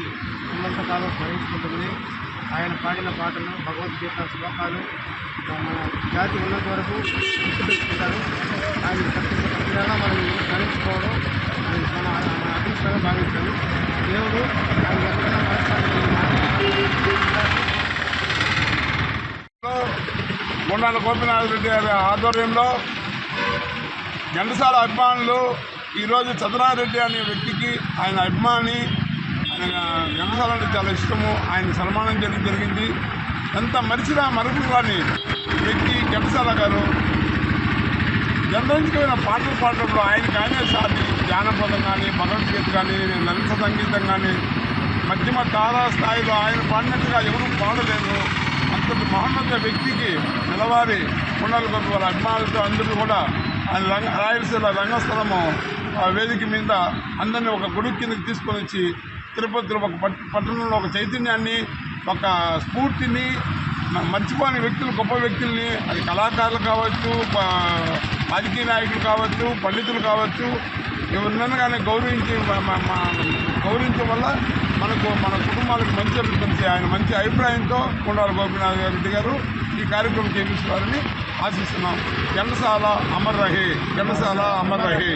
జీవితాలు స్మరించుకుంటుంది ఆయన పాడిన పాటలు భగవద్గీత శ్లోకాలు మన జాతి ఉన్నంత వరకు గుర్తుపెట్టుకుంటారు. ఆయన ప్రతి ప్రతిగా మనం స్మరించుకోవడం అది మన మన అదృష్టంగా భావించాలి. దేవుడు ఆయన ఎక్కడైనా గుండాల గోపీనాథ్ రెడ్డి గారి ఆధ్వర్యంలో ఘంటసాల అభిమానులు ఈరోజు చంద్రారెడ్డి అనే వ్యక్తికి ఆయన అభిమాని ఘంటసాల అంటే చాలా ఇష్టము. ఆయన సన్మానం చేయడం జరిగింది. ఎంత మరిచినా మరుపు కాని వ్యక్తి ఘంటసాల గారు. జనరంజకమైన పాటలు పాడడంలో ఆయనకి ఆయనే సాటి జానపదం కానీ భగవద్గీత కానీ లలిత సంగీతం కానీ మధ్యమ తారా స్థాయిలో ఆయన పాడినట్టుగా ఎవరూ పాడలేదు. అంతటి మహోన్నత వ్యక్తికి నెలవారి కొండలు కొంత వాళ్ళ అభిమానులతో అందరూ కూడా ఆయన రంగ రాయలసీమ రంగస్థలము ఆ వేదిక మీద అందరినీ ఒక గొడుగు కిందకి తీసుకొని వచ్చి తిరుపతిలో ఒక పట్టణంలో ఒక చైతన్యాన్ని ఒక స్ఫూర్తిని మర్చిపోని వ్యక్తులు గొప్ప వ్యక్తుల్ని అది కళాకారులు కావచ్చు రాజకీయ నాయకులు కావచ్చు పండితులు కావచ్చు ఎవరినైనా కానీ గౌరవించి గౌరవించడం వల్ల మనకు మన కుటుంబాలకు మంచి అభివృద్ధి ఆయన మంచి అభిప్రాయంతో కొండాల గోపీనాథ్ రెడ్డి గారు ఈ కార్యక్రమం చేపించుకోవాలని ఆశిస్తున్నాం. జనసాల అమర్ రహే జనసాల అమర్ రహే.